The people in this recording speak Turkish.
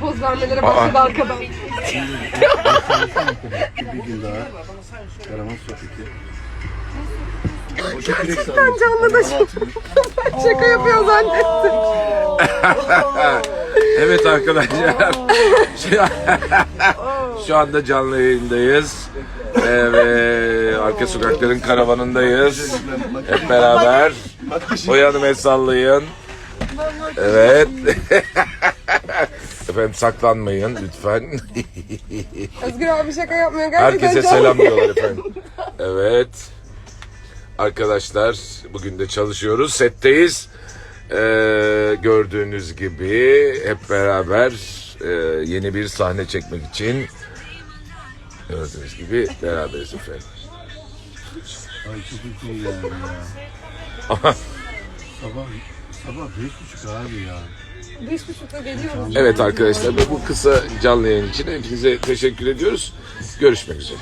Poz vermelere başladı arkadan. Bir gün daha yaramaz sohbeti. Gerçekten canlı da şaka yapıyor zannettim. Evet arkadaşlar. Şu, anda canlı yayındayız. Ve arka sokakların karavanındayız. Hep beraber. El sallayın. Evet. Efendim saklanmayın lütfen. Özgür abi şaka yapmıyor. Gerçekten Herkese canlı. selam diyorlar efendim. Evet. Arkadaşlar bugün de çalışıyoruz. Setteyiz. Ee, gördüğünüz gibi hep beraber e, yeni bir sahne çekmek için gördüğünüz gibi beraberiz efendim. Ay çok iyi yani ya. sabah sabah beş buçuk abi ya. Geliyoruz. Evet arkadaşlar bu kısa canlı yayın için hepinize teşekkür ediyoruz. Görüşmek üzere.